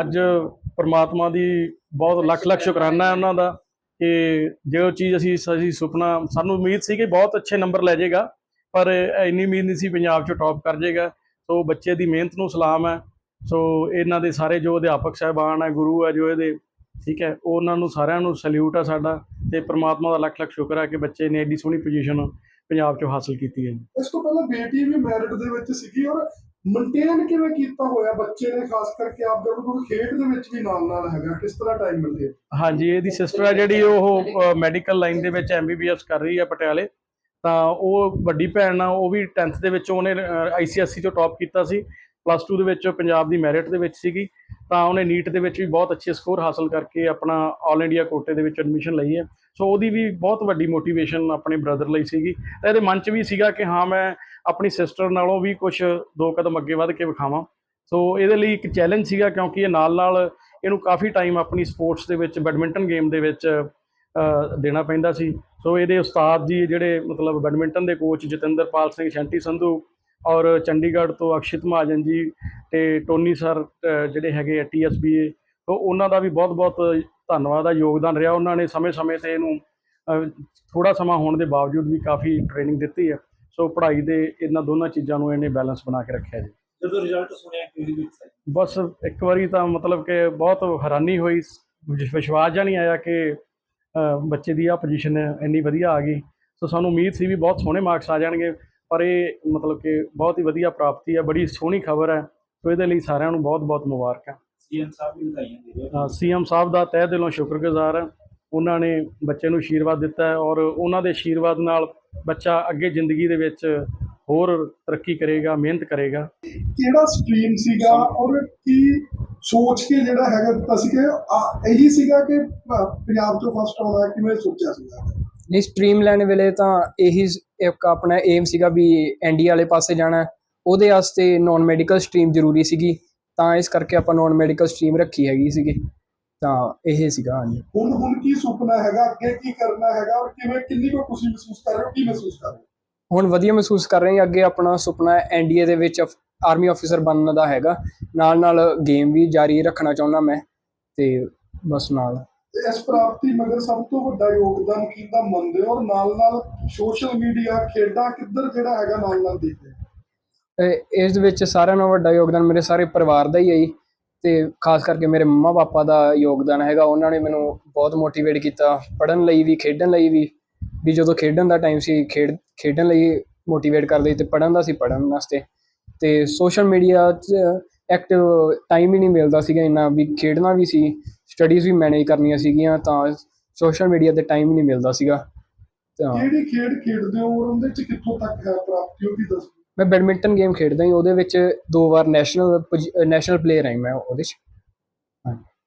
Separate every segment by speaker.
Speaker 1: ਅੱਜ ਪ੍ਰਮਾਤਮਾ ਦੀ ਬਹੁਤ ਲੱਖ ਲੱਖ ਸ਼ੁਕਰਾਨਾ ਹੈ ਉਹਨਾਂ ਦਾ ਕਿ ਜੋ ਚੀਜ਼ ਅਸੀਂ ਅਸੀਂ ਸੁਪਨਾ, ਸਾਨੂੰ ਉਮੀਦ ਸੀ ਕਿ ਬਹੁਤ ਅੱਛੇ ਨੰਬਰ ਲੈ ਜਾਏਗਾ, ਪਰ ਇੰਨੀ ਉਮੀਦ ਨਹੀਂ ਸੀ ਪੰਜਾਬ 'ਚ ਟੌਪ ਕਰ ਜਾਏਗਾ। ਸੋ ਬੱਚੇ ਦੀ ਮਿਹਨਤ ਨੂੰ ਸਲਾਮ ਹੈ। ਸੋ ਇਹਨਾਂ ਦੇ ਸਾਰੇ ਜੋ ਅਧਿਆਪਕ ਸਾਹਿਬਾਨ ਹੈ, ਗੁਰੂ ਹੈ, ਜੋ ਇਹਦੇ, ਠੀਕ ਹੈ, ਉਹਨਾਂ ਨੂੰ ਸਾਰਿਆਂ ਨੂੰ ਸੈਲੂਟ ਹੈ ਸਾਡਾ ਤੇ ਪ੍ਰਮਾਤਮਾ ਦਾ ਲੱਖ ਲੱਖ ਸ਼ੁਕਰ ਹੈ ਕਿ ਬੱਚੇ ਨੇ ਐਡੀ ਸੋਹਣੀ ਪੋਜੀਸ਼ਨ ਪੰਜਾਬ 'ਚੋਂ ਹਾਸਲ ਕੀਤੀ ਹੈ ਜੀ।
Speaker 2: ਇਸ ਤੋਂ ਪਹਿਲਾਂ ਬੇਟੀ ਵੀ ਮੈਰਿਟ ਦੇ ਵਿੱਚ ਸੀਗੀ ਔਰ ਮੇਨਟੇਨ ਕਿਵੇਂ ਕੀਤਾ ਹੋਇਆ? ਬੱਚੇ ਨੇ ਖਾਸ ਕਰਕੇ ਆਪ ਦਾ ਕੋਈ ਖੇਡ ਦੇ ਵਿੱਚ ਵੀ ਨਾਲ ਨਾਲ ਹੈਗਾ। ਕਿਸ ਤਰ੍ਹਾਂ ਟਾਈਮ ਮਿਲਦੇ
Speaker 1: ਹਾਂਜੀ, ਇਹਦੀ ਸਿਸਟਰ ਹੈ ਜਿਹੜੀ ਉਹ ਮੈਡੀਕਲ ਲਾਈਨ ਦੇ ਵਿੱਚ ਐਮਬੀਬੀਐਸ ਕਰ ਰਹੀ ਹੈ ਪਟਿਆਲੇ। ਤਾਂ ਉਹ ਵੱਡੀ ਭੈਣ ਆ, ਉਹ ਵੀ 10th ਦੇ ਵਿੱਚ ਉਹਨੇ ਆਈਸੀਐਸਸੀ ਚੋਂ ਟੌਪ ਕੀਤਾ ਸੀ। ਪਲੱਸ 2 ਦੇ ਵਿੱਚ ਪੰਜਾਬ ਦੀ ਮੈਰਿਟ ਦੇ ਵਿੱਚ ਸੀਗੀ। ਤਾਂ ਉਹਨੇ ਨੀਟ ਦੇ ਵਿੱਚ ਵੀ ਬਹੁਤ ਅੱਛੇ ਸਕੋਰ ਹਾਸਲ ਕਰਕੇ ਆਪਣਾ ਆਲ ਇੰਡੀਆ ਕੋਟੇ ਦੇ ਵਿੱਚ ਐਡਮਿਸ਼ਨ ਲਈ ਹੈ। ਸੋ ਉਹਦੀ ਵੀ ਬਹੁਤ ਵੱਡੀ ਮੋਟੀਵੇਸ਼ਨ ਆਪਣੇ ਬ੍ਰਦਰ ਲਈ ਸੀਗੀ। ਤਾਂ ਇਹਦੇ ਮਨ 'ਚ ਵੀ ਸੀਗਾ ਕਿ ਹਾਂ, ਮੈਂ ਆਪਣੀ ਸਿਸਟਰ ਨਾਲੋਂ ਵੀ ਕੁਝ ਦੋ ਕਦਮ ਅੱਗੇ ਵੱਧ ਕੇ ਵਿਖਾਵਾਂ। ਸੋ ਇਹਦੇ ਲਈ ਇੱਕ ਚੈਲੰਜ ਸੀਗਾ ਕਿਉਂਕਿ ਇਹ ਨਾਲ ਨਾਲ ਇਹਨੂੰ ਕਾਫੀ ਟਾਈਮ ਆਪਣੀ ਸਪੋਰਟਸ ਦੇ ਵਿੱਚ ਬੈਡਮਿੰਟਨ ਗੇਮ ਦੇ ਵਿੱਚ ਦੇਣਾ ਪੈਂਦਾ ਸੀ। ਸੋ ਇਹਦੇ ਉਸਤਾਦ ਜੀ ਜਿਹੜੇ ਮਤਲਬ ਬੈਡਮਿੰਟਨ ਦੇ ਕੋਚ ਜਤਿੰਦਰਪਾਲ ਸਿੰਘ ਸ਼ੈਂਟੀ ਸੰਧੂ ਔਰ ਚੰਡੀਗੜ੍ਹ ਤੋਂ ਅਕਸ਼ਿਤ ਮਹਾਜਨ ਜੀ ਤੇ ਟੋਨੀ ਸਰ ਜਿਹੜੇ ਹੈਗੇ ਆ ਟੀਐਸਬੀਏ ਸੋ ਉਹਨਾਂ ਦਾ ਵੀ ਬਹੁਤ-ਬਹੁਤ ਧੰਨਵਾਦ ਆ ਯੋਗਦਾਨ ਰਿਹਾ। ਉਹਨਾਂ ਨੇ ਸਮੇਂ-ਸਮੇਂ ਤੇ ਇਹਨੂੰ ਥੋੜਾ ਸਮਾਂ ਹੋਣ ਦੇ ਬਾਵਜੂਦ ਵੀ ਕਾਫੀ ਟ੍ਰੇਨਿੰਗ ਦਿੱਤੀ ਹੈ ਸੋ ਪੜ੍ਹਾਈ ਦੇ ਇਹਨਾਂ ਦੋਨਾਂ ਚੀਜ਼ਾਂ ਨੂੰ ਇਹਨੇ ਬੈਲੈਂਸ ਬਣਾ ਕੇ ਰੱਖਿਆ ਜੀ।
Speaker 3: ਜਦੋਂ ਰਿਜ਼ਲਟ ਸੁਣਿਆ ਵਿੱਚ
Speaker 1: ਬਸ ਇੱਕ ਵਾਰੀ ਤਾਂ ਮਤਲਬ ਕਿ ਬਹੁਤ ਹੈਰਾਨੀ ਹੋਈ। ਵਿਸ਼- ਵਿਸ਼ਵਾਸ ਜਾਂ ਨਹੀਂ ਆਇਆ ਕਿ ਬੱਚੇ ਦੀ ਆ ਪੋਜੀਸ਼ਨ ਇੰਨੀ ਵਧੀਆ ਆ ਗਈ। ਸੋ ਸਾਨੂੰ ਉਮੀਦ ਸੀ ਵੀ ਬਹੁਤ ਸੋਹਣੇ ਮਾਰਕਸ ਆ ਜਾਣਗੇ। ਪਰ ਇਹ ਮਤਲਬ ਕਿ ਬਹੁਤ ਹੀ ਵਧੀਆ ਪ੍ਰਾਪਤੀ ਹੈ ਬੜੀ ਸੋਹਣੀ ਖਬਰ ਹੈ। ਸੋ ਇਹਦੇ ਲਈ ਸਾਰਿਆਂ ਨੂੰ ਬਹੁਤ-ਬਹੁਤ ਮੁਬਾਰਕਾਂ।
Speaker 3: ਸੀਐਮ ਸਾਹਿਬ ਵੀ ਵਧਾਈਆਂ ਦੇ ਰਹੇ ਹੋ।
Speaker 1: ਸੀਐਮ ਸਾਹਿਬ ਦਾ ਤਹਿ ਦਿਲੋਂ ਸ਼ੁਕਰਗੁਜ਼ਾਰ ਹਾਂ। ਉਹਨਾਂ ਨੇ ਬੱਚੇ ਨੂੰ ਆਸ਼ੀਰਵਾਦ ਦਿੱਤਾ ਹੈ ਔਰ ਉਹਨਾਂ ਦੇ ਆਸ਼ੀਰਵਾਦ ਨਾਲ ਬੱਚਾ ਅੱਗੇ ਜ਼ਿੰਦਗੀ ਦੇ ਵਿੱਚ ਹੋਰ ਤਰੱਕੀ ਕਰੇਗਾ ਮਿਹਨਤ ਕਰੇਗਾ।
Speaker 2: ਕਿਹੜਾ ਸਟਰੀਮ ਸੀਗਾ ਔਰ ਕੀ ਸੋਚ ਕੇ ਜਿਹੜਾ ਹੈਗਾ ਦਿੱਤਾ ਸੀ ਕਿ ਇਹੀ ਸੀਗਾ ਕਿ ਪੰਜਾਬ ਤੋਂ ਫਸਟ ਆਉਣਾ ਕਿਵੇਂ ਸੋਚਿਆ ਸੀਗਾ?
Speaker 4: ਨਹੀਂ ਸਟਰੀਮ ਲੈਣ ਵੇਲੇ ਤਾਂ ਇਹੀ ਇੱਕ ਆਪਣਾ ਏਮ ਸੀਗਾ ਵੀ ਐਨਡੀ ਵਾਲੇ ਪਾਸੇ ਜਾਣਾ। ਉਹਦੇ ਵਾਸਤੇ ਨਾਨ ਮੈਡੀਕਲ ਸਟਰੀਮ ਜ਼ਰੂਰੀ ਸੀਗੀ। ਤਾਂ ਇਸ ਕਰਕੇ ਆਪਾਂ ਨਾਨ ਮੈਡੀਕਲ ਸਟਰੀਮ ਰੱਖੀ ਹੈਗੀ ਸੀਗੀ। ਤਾਂ ਇਹ ਸੀਗਾ ਹਾਂਜੀ।
Speaker 2: ਹੁਣ ਹੁਣ ਕੀ ਸੁਪਨਾ ਹੈਗਾ? ਅੱਗੇ ਕੀ ਕਰਨਾ ਹੈਗਾ? ਔਰ ਕਿਵੇਂ ਕਿੰਨੀ ਕੁ ਖੁਸ਼ੀ ਮਹਿਸੂਸ ਕਰ ਰਹੇ ਹੋ? ਕੀ ਮਹਿਸੂਸ ਕਰ ਰਹੇ ਹੋ?
Speaker 4: ਹੁਣ ਵਧੀਆ ਮਹਿਸੂਸ ਕਰ ਰਹੇ ਹਾਂ। ਅੱਗੇ ਆਪਣਾ ਸੁਪਨਾ ਐਨਡੀਏ ਦੇ ਵਿੱਚ ਆਰਮੀ ਆਫੀਸਰ ਬਣਨ ਦਾ ਹੈਗਾ। ਨਾਲ ਨਾਲ ਗੇਮ ਵੀ ਜਾਰੀ ਰੱਖਣਾ ਚਾਹੁੰਦਾ ਮੈਂ। ਤੇ ਬਸ ਨਾਲ।
Speaker 2: ਤੇ ਇਸ ਪ੍ਰਾਪਤੀ ਮਗਰ ਸਭ ਤੋਂ ਵੱਡਾ ਯੋਗਦਾਨ ਕਿਹਦਾ ਮੰਨਦੇ ਹੋ? ਔਰ ਨਾਲ ਨਾਲ ਸੋਸ਼ਲ ਮੀਡੀਆ ਖੇਡਾਂ ਕਿੱਧਰ ਜਿਹੜਾ ਹੈਗਾ ਨਾਲ ਨਾਲ ਦੇਖਦੇ ਹੋ?
Speaker 4: ਇਸ ਦੇ ਵਿੱਚ ਸਾਰਿਆਂ ਨਾਲੋਂ ਵੱਡਾ ਯੋਗਦਾਨ ਮੇਰੇ ਸਾਰੇ ਪਰਿਵਾਰ ਦਾ ਹੀ ਹੈ ਜੀ। ਤੇ ਖਾਸ ਕਰਕੇ ਮੇਰੇ ਮੰਮਾ ਪਾਪਾ ਦਾ ਯੋਗਦਾਨ ਹੈਗਾ। ਉਹਨਾਂ ਨੇ ਮੈਨੂੰ ਬਹੁਤ ਮੋਟੀਵੇਟ ਕੀਤਾ ਪੜ੍ਹਨ ਲਈ ਵੀ, ਖੇਡਣ ਲਈ ਵੀ। ਵੀ ਜਦੋਂ ਖੇਡਣ ਦਾ ਟਾਈਮ ਸੀ, ਖੇਡ, ਖੇਡਣ ਲਈ ਮੋਟੀਵੇਟ ਕਰਦੇ ਸੀ ਤੇ ਪੜ੍ਹਨ ਦਾ ਸੀ ਪੜ੍ਹਨ ਵਾਸਤੇ। ਤੇ ਸੋਸ਼ਲ ਮੀਡੀਆ 'ਚ ਐਕਟਿਵ ਟਾਈਮ ਹੀ ਨਹੀਂ ਮਿਲਦਾ ਸੀਗਾ ਇੰਨਾ। ਵੀ ਖੇਡਣਾ ਵੀ ਸੀ ਸਟੱਡੀਜ਼ ਵੀ ਮੈਨੇਜ ਕਰਨੀਆਂ ਸੀਗੀਆਂ ਤਾਂ ਸੋਸ਼ਲ ਮੀਡੀਆ ਤੇ ਟਾਈਮ ਹੀ ਨਹੀਂ ਮਿਲਦਾ ਸੀਗਾ। ਤਾਂ
Speaker 2: ਕਿਹੜੀ ਖੇਡ ਖੇਡਦੇ ਹੋ ਔਰ ਉਹਦੇ ਚ ਕਿੱਥੋਂ ਤੱਕ ਹੈ ਪ੍ਰਾਪਤੀ ਉਹਦੀ ਦੱਸੋ।
Speaker 4: ਮੈਂ ਬੈਡਮਿੰਟਨ ਗੇਮ ਖੇਡਦਾ ਹਾਂ ਉਹਦੇ ਵਿੱਚ ਦੋ ਵਾਰ ਨੈਸ਼ਨਲ ਨੈਸ਼ਨਲ ਪਲੇਅਰ ਹਾਂ ਮੈਂ ਉਹਦੇ 'ਚ।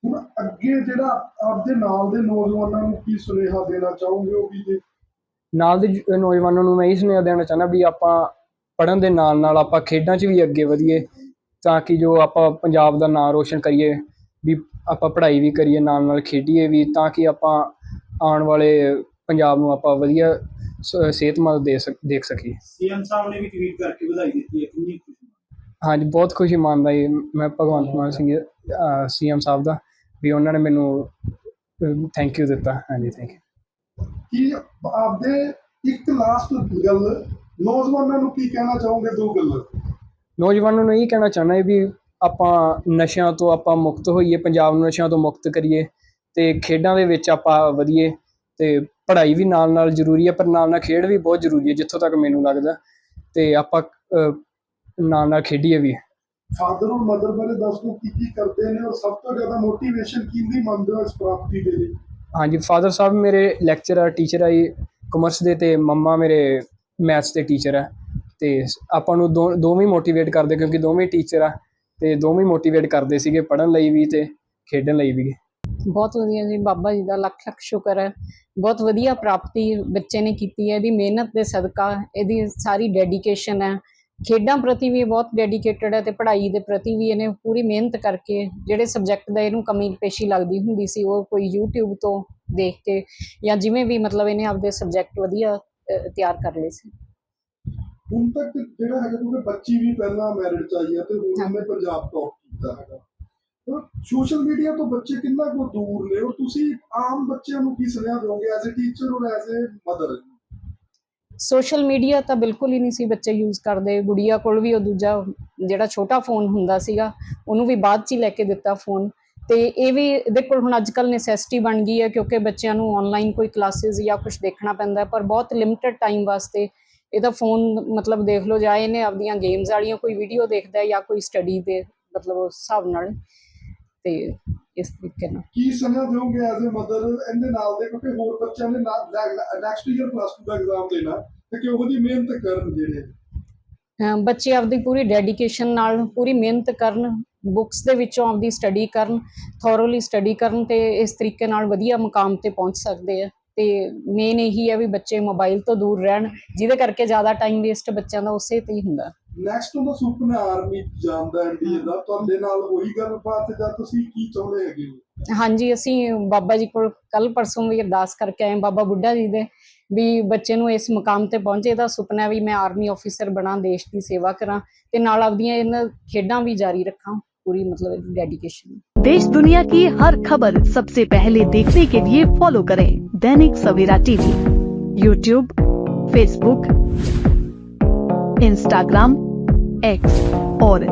Speaker 2: ਹੁਣ ਅੱਗੇ ਜਿਹੜਾ ਆਪਦੇ ਨਾਲ ਦੇ ਨੌਜਵਾਨਾਂ ਨੂੰ ਕੀ ਸੁਨੇਹਾ ਦੇਣਾ ਚਾਹੋਗੇ ਉਹ ਵੀ
Speaker 4: ਨਾਲ ਦੇ ਨੌਜਵਾਨਾਂ ਨੂੰ ਮੈਂ ਇਹ ਸੁਨੇਹਾ ਦੇਣਾ ਚਾਹੁੰਦਾ ਵੀ ਆਪਾਂ ਪੜ੍ਹਨ ਦੇ ਨਾਲ ਨਾਲ ਆਪਾਂ ਖੇਡਾਂ 'ਚ ਵੀ ਅੱਗੇ ਵਧੀਏ ਤਾਂ ਕਿ ਜੋ ਆਪਾਂ ਪੰਜਾਬ ਦਾ ਨਾਮ ਰੋਸ਼ਨ ਕਰੀਏ ਵੀ ਆਪਾਂ ਪੜ੍ਹਾਈ ਵੀ ਕਰੀਏ ਨਾਲ ਨਾਲ ਖੇਡੀਏ ਵੀ ਤਾਂ ਕਿ ਆਪਾਂ ਆਉਣ ਵਾਲੇ ਪੰਜਾਬ ਨੂੰ ਆਪਾਂ ਵਧੀਆ ਸਿਹਤਮੰਦ ਦੇ ਦੇਖ ਸਕੀਏ।
Speaker 3: ਸੀਐਮ ਸਾਹਿਬ ਨੇ ਵੀ ਟਵੀਟ ਕਰਕੇ ਵਧਾਈ ਦਿੱਤੀ ਹੈ ਕਿੰਨੀ ਖੁਸ਼ੀ
Speaker 4: ਹਾਂਜੀ ਬਹੁਤ ਖੁਸ਼ੀ ਮੰਨਦਾ ਜੀ। ਮੈਂ ਭਗਵੰਤ ਮਾਨ ਸਿੰਘ ਸੀਐਮ ਸਾਹਿਬ ਦਾ ਵੀ ਉਹਨਾਂ ਨੇ ਮੈਨੂੰ ਥੈਂਕ ਯੂ ਦਿੱਤਾ। ਹਾਂਜੀ ਥੈਂਕ ਯੂ
Speaker 2: ਕੀ ਆਪਦੇ ਇੱਕ ਲਾਸਟ ਗੱਲ ਨੌਜਵਾਨਾਂ ਨੂੰ ਕੀ ਕਹਿਣਾ ਚਾਹੋਗੇ ਦੋ ਗੱਲਾਂ?
Speaker 4: ਨੌਜਵਾਨਾਂ ਨੂੰ ਇਹ ਕਹਿਣਾ ਚਾਹੁੰਦਾ ਹੈ ਵੀ ਆਪਾਂ ਨਸ਼ਿਆਂ ਤੋਂ ਆਪਾਂ ਮੁਕਤ ਹੋਈਏ ਪੰਜਾਬ ਨੂੰ ਨਸ਼ਿਆਂ ਤੋਂ ਮੁਕਤ ਕਰੀਏ ਤੇ ਖੇਡਾਂ ਦੇ ਵਿੱਚ ਆਪਾਂ ਵਧੀਏ ਤੇ ਪੜ੍ਹਾਈ ਵੀ ਨਾਲ ਨਾਲ ਜ਼ਰੂਰੀ ਹੈ ਪਰ ਨਾਲ ਨਾਲ ਖੇਡ ਵੀ ਬਹੁਤ ਜ਼ਰੂਰੀ ਹੈ ਜਿੱਥੋਂ ਤੱਕ ਮੈਨੂੰ ਲੱਗਦਾ ਤੇ ਆਪਾਂ ਨਾਲ ਨਾਲ ਖੇਡੀਏ ਵੀ।
Speaker 2: ਫਾਦਰ ਔਰ ਮਦਰ ਬਾਰੇ ਦੱਸ ਦਿਓ ਕੀ ਕੀ ਕਰਦੇ ਨੇ ਔਰ ਸਭ ਤੋਂ ਜ਼ਿਆਦਾ ਮੋਟੀਵੇਸ਼ਨ ਕਿੰਦੀ ਮੰਨਦੇ ਹੋ ਇਸ ਪ੍ਰਾਪਤੀ ਦੇ ਲਈ?
Speaker 4: ਹਾਂਜੀ ਫਾਦਰ ਸਾਹਿਬ ਮੇਰੇ ਲੈਕਚਰਰ ਟੀਚਰ ਆ ਜੀ ਕਮਰਸ ਦੇ ਤੇ ਮੰਮਾ ਮੇਰੇ ਮੈਥਸ ਦੇ ਟੀਚਰ ਆ ਤੇ ਆਪਾਂ ਨੂੰ ਦੋ ਦੋਵੇਂ ਮੋਟੀਵੇਟ ਕਰਦੇ ਕਿਉਂਕਿ ਦੋਵੇਂ ਟੀਚਰ ਆ। ਤੇ ਦੋਵੇਂ ਮੋਟੀਵੇਟ ਕਰਦੇ ਸੀਗੇ ਪੜ੍ਹਨ ਲਈ ਵੀ ਤੇ ਖੇਡਣ ਲਈ ਵੀ।
Speaker 5: ਬਹੁਤ ਵਧੀਆ ਜੀ, ਬਾਬਾ ਜੀ ਦਾ ਲੱਖ ਲੱਖ ਸ਼ੁਕਰ ਹੈ। ਬਹੁਤ ਵਧੀਆ ਪ੍ਰਾਪਤੀ ਬੱਚੇ ਨੇ ਕੀਤੀ ਹੈ, ਇਹਦੀ ਮਿਹਨਤ ਦੇ ਸਦਕਾ ਇਹਦੀ ਸਾਰੀ ਡੈਡੀਕੇਸ਼ਨ ਹੈ। ਖੇਡਾਂ ਪ੍ਰਤੀ ਵੀ ਇਹ ਬਹੁਤ ਡੈਡੀਕੇਟਡ ਹੈ ਤੇ ਪੜ੍ਹਾਈ ਦੇ ਪ੍ਰਤੀ ਵੀ ਇਹਨੇ ਪੂਰੀ ਮਿਹਨਤ ਕਰਕੇ ਜਿਹੜੇ ਸਬਜੈਕਟ ਦਾ ਇਹਨੂੰ ਕਮੀ ਪੇਸ਼ੀ ਲੱਗਦੀ ਹੁੰਦੀ ਸੀ, ਉਹ ਕੋਈ YouTube ਤੋਂ ਦੇਖ ਕੇ ਜਾਂ ਜਿਵੇਂ ਵੀ ਮਤਲਬ ਇਹਨੇ ਆਪਦੇ ਸਬਜੈਕਟ ਵਧੀਆ ਤਿਆਰ ਕਰ ਲਏ ਸੀ।
Speaker 2: ਹੁਣ ਤੱਕ ਜਿਹੜਾ ਹੈਗਾ ਕਿਉਂਕਿ ਬੱਚੀ ਵੀ ਪਹਿਲਾਂ ਮੈਰਿਟ ਚ ਆਈ ਹੈ ਤੇ ਹੁਣ ਉਹਨੇ ਪੰਜਾਬ ਟੌਪ ਕੀਤਾ ਹੈਗਾ। ਸੋਸ਼ਲ ਮੀਡੀਆ ਤੋਂ ਬੱਚੇ ਕਿੰਨਾ ਕੁ ਦੂਰ ਨੇ? ਔਰ ਤੁਸੀਂ ਆਮ ਬੱਚਿਆਂ ਨੂੰ ਕੀ ਸੁਨੇਹਾ ਦਿਓਗੇ ਐਜ਼ ਅ ਟੀਚਰ ਔਰ as a mother
Speaker 5: social media ਤਾਂ ਬਿਲਕੁਲ ਹੀ ਨਹੀਂ ਸੀ ਬੱਚੇ ਯੂਜ਼ ਕਰਦੇ। ਗੁੜੀਆ ਕੋਲ ਵੀ ਉਹ ਦੂਜਾ ਜਿਹੜਾ ਛੋਟਾ ਫੋਨ ਹੁੰਦਾ ਸੀਗਾ ਉਹਨੂੰ ਵੀ ਬਾਅਦ ਚ ਹੀ ਲੈ ਕੇ ਦਿੱਤਾ ਫੋਨ ਤੇ ਇਹ ਵੀ ਇਹਦੇ ਕੋਲ ਹੁਣ ਅੱਜ ਕੱਲ ਨੈਸੈਸਿਟੀ ਬਣ ਗਈ ਹੈ ਕਿਉਂਕਿ ਬੱਚਿਆਂ ਨੂੰ ਆਨਲਾਈਨ ਕੋਈ ਕਲਾਸਿਸ ਜਾਂ ਕੁਝ ਦੇਖਣਾ ਪੈਂਦਾ ਪਰ ਬਹੁਤ ਲਿਮਿਟਡ ਟਾਈਮ ਵਾਸਤੇ ਇਹਦਾ ਫੋਨ ਮਤਲਬ ਦੇਖ ਲਓ ਜਾਂ ਇਹਨੇ ਆਪਦੀਆਂ ਗੇਮਸ ਵਾਲੀਆਂ ਕੋਈ ਵੀਡੀਓ ਦੇਖਦਾ ਜਾਂ ਕੋਈ ਸਟੱਡੀ ਦੇ ਮਤਲਬ ਉਸ ਹਿਸਾਬ ਨਾਲ। ਤੇ ਇਸ ਤਰੀਕੇ ਨਾਲ।
Speaker 2: ਕੀ ਸੁਨੇਹਾ ਦਿਓਗੇ ਐਜ਼ ਅ ਮਦਰ ਇਹਦੇ ਨਾਲ ਦੇ? ਕਿਉਂਕਿ ਹੋਰ ਬੱਚਿਆਂ ਨੇ ਨੈਕਸਟ ਈਅਰ ਪਲੱਸ 2 ਦਾ ਐਗਜ਼ਾਮ ਦੇਣਾ ਤੇ ਕਿ ਉਹਦੀ ਮਿਹਨਤ ਕਰਨ ਜਿਹੜੇ?
Speaker 5: ਬੱਚੇ ਆਪਦੀ ਪੂਰੀ ਡੈਡੀਕੇਸ਼ਨ ਨਾਲ ਪੂਰੀ ਮਿਹਨਤ ਕਰਨ ਬੁੱਕਸ ਦੇ ਵਿੱਚੋਂ ਆਪਦੀ ਸਟੱਡੀ ਕਰਨ ਥੋਰੋਲੀ ਸਟੱਡੀ ਕਰਨ ਤੇ ਇਸ ਤਰੀਕੇ ਨਾਲ ਵਧੀਆ ਮੁਕਾਮ ਤੇ ਪਹੁੰਚ ਸਕਦੇ ਆ। ਤੇ ਮੇਨ ਇਹੀ ਹੈ ਵੀ ਬੱਚੇ ਮੋਬਾਈਲ ਤੋਂ ਦੂਰ ਰਹਿਣ ਜਿਹਦੇ ਕਰਕੇ ਜ਼ਿਆਦਾ ਟਾਈਮ ਵੇਸਟ ਬੱਚਿਆਂ ਦਾ ਉਸੇ ਤੇ ਹੀ ਹੁੰਦਾ।
Speaker 2: ਨੈਕਸਟ ਉਹਦਾ ਸੁਪਨਾ ਆਰਮੀ ਜਾਂਦਾ ਐਨਡੀਏ ਦਾ ਤੁਹਾਡੇ ਨਾਲ ਹੋਈ ਗੱਲਬਾਤ ਜਾਂ ਤੁਸੀਂ ਕੀ ਚਾਹੁੰਦੇ ਹੈਗੇ ਹੋ?
Speaker 5: ਹਾਂਜੀ ਅਸੀਂ ਬਾਬਾ ਜੀ ਕੋਲ ਕੱਲ ਪਰਸੋਂ ਵੀ ਅਰਦਾਸ ਕਰਕੇ ਆਏ ਬਾਬਾ ਬੁੱਢਾ ਜੀ ਦੇ ਵੀ ਬੱਚੇ ਨੂੰ ਇਸ ਮੁਕਾਮ ਤੇ ਪਹੁੰਚੇ। ਦਾ ਸੁਪਨਾ ਵੀ ਮੈਂ ਆਰਮੀ ਆਫੀਸਰ ਬਣਾ ਦੇਸ਼ ਦੀ ਸੇਵਾ ਕਰਾਂ ਤੇ ਨਾਲ ਆਪਦੀਆਂ ਇਹਨਾਂ ਖੇਡਾਂ ਵੀ ਜਾਰੀ ਰੱਖਾਂ। पूरी मतलब डेडिकेशन
Speaker 6: देश दुनिया की हर खबर सबसे पहले देखने के लिए फॉलो करें Dainik Savera TV YouTube Facebook Instagram X और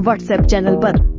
Speaker 6: व्हाट्सएप चैनल पर।